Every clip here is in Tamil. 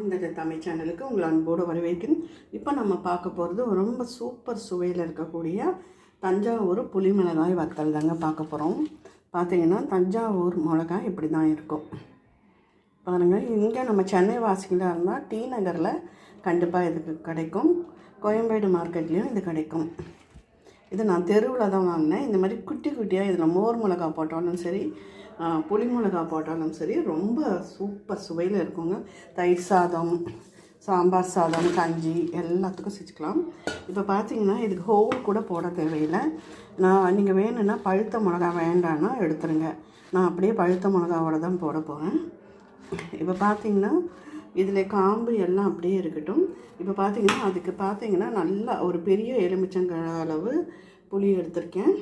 இந்த தமிழ் சேனலுக்கு உங்களை அன்போடு வரவேற்கிறேன். இப்போ நம்ம பார்க்க போகிறது ரொம்ப சூப்பர் சுவையில் இருக்கக்கூடிய தஞ்சாவூர் புளி மிளகாய் வத்தல் தாங்க பார்க்க போகிறோம். பார்த்தீங்கன்னா தஞ்சாவூர் மிளகாய் இப்படி தான் இருக்கும். பாருங்கள் இங்கே நம்ம சென்னை வாசிகளாக இருந்தால் டி நகரில் கண்டிப்பாக இதுக்கு கிடைக்கும். கோயம்பேடு மார்க்கெட்லேயும் இது கிடைக்கும். இது நான் தெருவில் தான் வாங்கினேன். இந்த மாதிரி குட்டி குட்டியாக இதில் மோர் மிளகா போட்டாலும் சரி புளி மிளகா போட்டாலும் சரி ரொம்ப சூப்பர் சுவையில் இருக்குங்க. தயிர் சாதம் சாம்பார் சாதம் கஞ்சி எல்லாத்துக்கும் செஞ்சுக்கலாம். இப்போ பார்த்தீங்கன்னா இதுக்கு ஹோல் கூட போட தேவையில்லை. நான் நீங்கள் வேணும்னா பழுத்த மிளகா வேண்டான்னா எடுத்துருங்க. நான் அப்படியே பழுத்த மிளகாவோட தான் போட போகிறேன் இப்போ பார்த்தீங்கன்னா இதில் காம்பு எல்லாம் அப்படியே இருக்கட்டும். இப்போ பார்த்தீங்கன்னா அதுக்கு பார்த்தீங்கன்னா நல்லா ஒரு பெரிய எலுமிச்சங்க அளவு புளி எடுத்திருக்கேன்.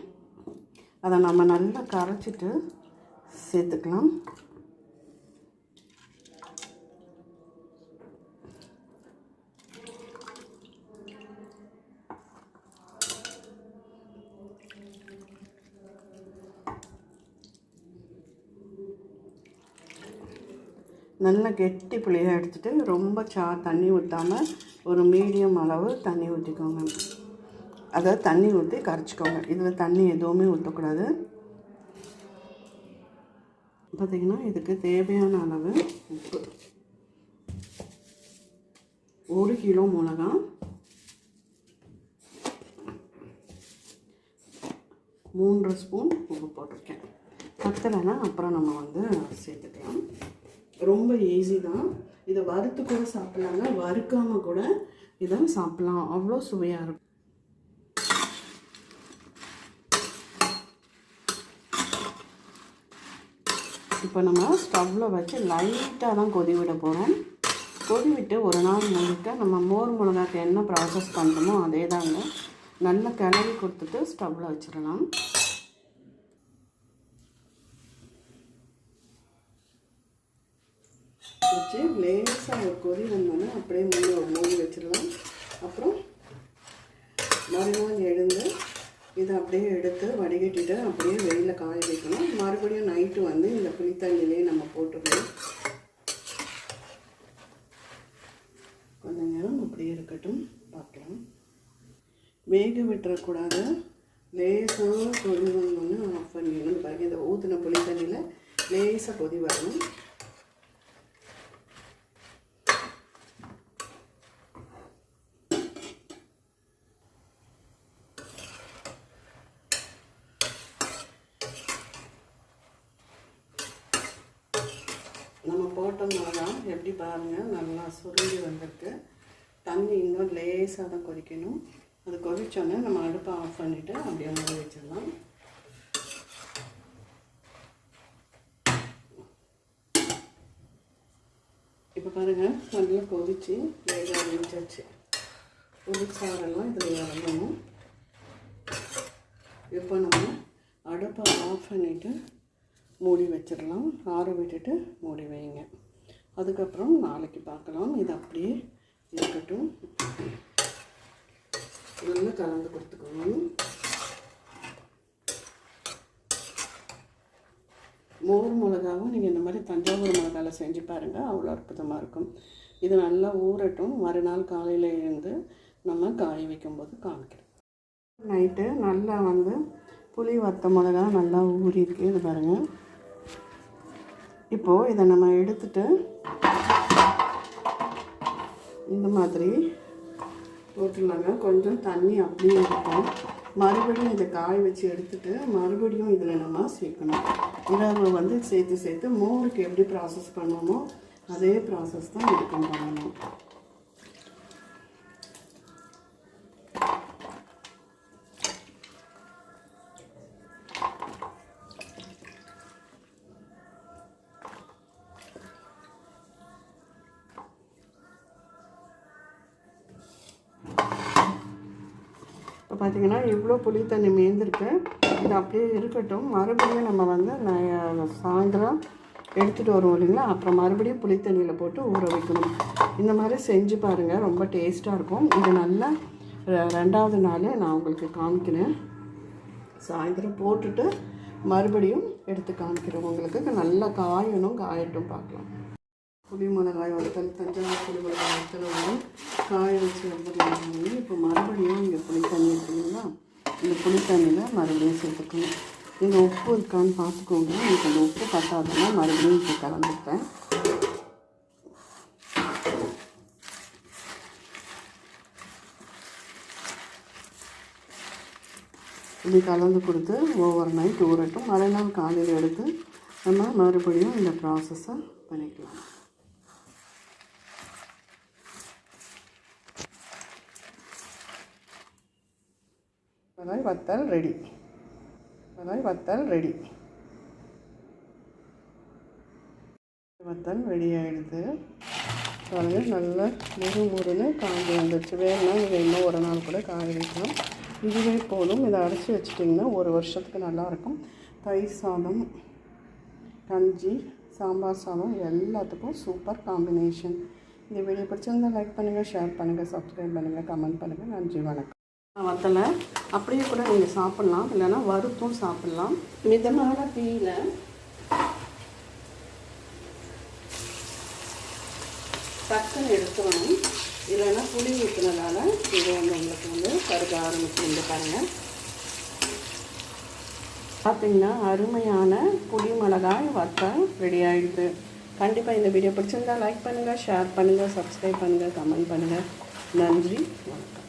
அதை நம்ம நல்லா கரைச்சிட்டு சேர்த்துக்கலாம். நல்லா கெட்டி புளியாக எடுத்துட்டு ரொம்ப சா தண்ணி ஊற்றாமல் ஒரு மீடியம் அளவு தண்ணி ஊற்றிக்கோங்க அதாவது தண்ணி ஊற்றி கரைச்சிக்கோங்க. இதில் தண்ணி எதுவுமே ஊற்றக்கூடாது பார்த்திங்கன்னா இதுக்கு தேவையான அளவு உப்பு. ஒரு கிலோ மிளகா மூன்று ஸ்பூன் உப்பு போட்டிருக்கேன். பத்தலைன்னா அப்புறம் நம்ம வந்து சேர்த்துக்கலாம். ரொம்ப ஈஸி தான். இதை வறுத்து கூட சாப்பிட்லாங்க. வறுக்காமல் கூட இதை சாப்பிட்லாம். அவ்வளோ சுவையாக இருக்கும். இப்போ நம்ம ஸ்டவ்வில் வச்சு லைட்டாக தான் கொதி விட போகிறோம் கொதி விட்டு ஒரு நாள் முழுக்க நம்ம மோர் மிளகாக்கு என்ன ப்ராசஸ் பண்ணுறோமோ அதே தாங்க. நல்லா கிளறி கொடுத்துட்டு ஸ்டவ்வில் வச்சிடலாம். வச்சு லேசாக ஒரு கொதி வந்தோன்னே அப்படியே மூணு மூடி வச்சிடலாம். அப்புறம் மறுநாள் எழுந்து இதை அப்படியே எடுத்து வடிகட்டிட்டு அப்படியே வெளியில் காய வைக்கணும். மறுபடியும் நைட்டு வந்து இந்த புளித்தண்ணிலே நம்ம போட்டுக்கணும். கொஞ்ச நேரம் அப்படியே இருக்கட்டும். பார்க்கலாம். வேக விட்டுறக்கூடாது. லேசாக கொதி வந்து ஆஃப் பண்ணிடணும். பாருங்கள் இந்த ஊற்றின புளித்தண்ணியில் லேசாக கொதி வரணும். நம்ம போட்ட மிளகா எப்படி பாருங்கள் நல்லா சுருங்கி வந்திருக்கு. தண்ணி இன்னும் லேசாக தான் கொதிக்கணும். அது கொதிச்சோன்னே நம்ம அடுப்பை ஆஃப் பண்ணிவிட்டு அப்படியே மூடி வச்சிடலாம். இப்போ பாருங்கள் நல்லா கொதிச்சு வேக ஆரம்பிச்சாச்சு புளிச்சாரெல்லாம் இதில் வரணும். இப்போ நம்ம அடுப்பை ஆஃப் பண்ணிவிட்டு மூடி வச்சிடலாம். ஆற விட்டுட்டு மூடி வைங்க. அதுக்கப்புறம் நாளைக்கு பார்க்கலாம். இது அப்படியே இருக்கட்டும். நல்லா கலந்து கொடுத்துக்கணும் மோர் மிளகாவும் நீங்கள் இந்த மாதிரி தஞ்சாவூர் மிளகாவில் செஞ்சு பாருங்கள் அவ்வளோ அற்புதமாக இருக்கும். இது நல்லா ஊறட்டும். மறுநாள் காலையில் இருந்து நம்ம காய வைக்கும்போது காமிக்கிறோம். நைட்டு நல்லா வந்து புளி வத்த மிளகா நல்லா ஊறிருக்கு இது பாருங்கள் இப்போது இதை நம்ம எடுத்துட்டு இந்த மாதிரி போட்டுடலாங்க. கொஞ்சம் தண்ணி அப்படியே இருக்கும். மறுபடியும் இதை காய வச்சு எடுத்துட்டு மறுபடியும் இதில் நம்ம சேர்க்கணும். இதை வந்து சேர்த்து சேர்த்து மோருக்கு எப்படி ப்ராசஸ் பண்ணுவோமோ அதே ப்ராசஸ் தான் இதுக்கும் பண்ணணும். பார்த்தீங்கன்னா இவ்வளோ புளி தண்ணி மேய்ந்திருக்கு இது அப்படியே இருக்கட்டும். மறுபடியும் நம்ம வந்து சாயந்தரம் எடுத்துகிட்டு வருவோம் இல்லைங்களா? அப்புறம் மறுபடியும் புளி தண்ணியில் போட்டு ஊற வைக்கணும். இந்த மாதிரி செஞ்சு பாருங்கள் ரொம்ப டேஸ்ட்டாக இருக்கும். இது நல்லா ரெண்டாவது நாள் நான் உங்களுக்கு காமிக்கிறேன். சாயந்தரம் போட்டுட்டு மறுபடியும் எடுத்து காமிக்கிறேன். உங்களுக்கு நல்லா காயணும் காயட்டும் பார்க்கலாம். புளி மிளகாய் தஞ்சாவூர் புளி மிளகாய் வத்தல் வந்து காய வச்சு எடுத்துட்டு இப்போ மறுபடியும் இங்கே புளி தண்ணி இந்த புளி தண்ணியில் மறுபடியும் சேர்த்துக்கணும். இந்த உப்பு இருக்கான்னு பார்த்துக்கோங்க. எனக்கு அந்த உப்பு பத்தாதுன்னா மறுபடியும் இப்போ கலந்துப்பேன் இப்படி கலந்து கொடுத்து ஓவர் நைட் ஊறட்டும். மறுநாள் காலையில் எடுத்து நம்ம மறுபடியும் இந்த ப்ராசஸை பண்ணிக்கலாம். மிளகாய் வத்தல் ரெடி மிளகாய் வத்தல் ரெடி வத்தல் ரெடி ஆகிடுது பாருங்க நல்லா முறு முறுன்னு காஞ்சி வந்துடுச்சு. வேணும்னா நீங்கள் இன்னும் ஒரு நாள் கூட காய வைக்கலாம். இதுவே போதும். இதை அரைச்சி வச்சிட்டிங்கன்னா ஒரு வருஷத்துக்கு நல்லாயிருக்கும். தயிர் சாதம் கஞ்சி சாம்பார் சாதம் எல்லாத்துக்கும் சூப்பர் காம்பினேஷன் இந்த வீடியோ பிடிச்சிருந்தா லைக் பண்ணுங்கள் ஷேர் பண்ணுங்கள் சப்ஸ்கிரைப் பண்ணுங்கள் கமெண்ட் பண்ணுங்கள் நன்றி வணக்கம். வத்தலை. அப்படியே கூட நீங்கள் சாப்பிட்லாம். இல்லைன்னா வறுத்தும் சாப்பிட்லாம். மிதமான தீயில டக்குன்னு எடுத்துடணும் இல்லைன்னா புளி ஊற்றுனதால இது வந்து உங்களுக்கு வந்து கருக ஆரம்பிச்சு வந்து பாருங்கள் பார்த்தீங்கன்னா அருமையான புளி மிளகாய் வத்தல் ரெடி ஆகிடுது கண்டிப்பாக இந்த வீடியோ பிடிச்சிருந்தா லைக் பண்ணுங்கள் ஷேர் பண்ணுங்கள் சப்ஸ்கிரைப் பண்ணுங்கள் கமெண்ட் பண்ணுங்கள் நன்றி வணக்கம்.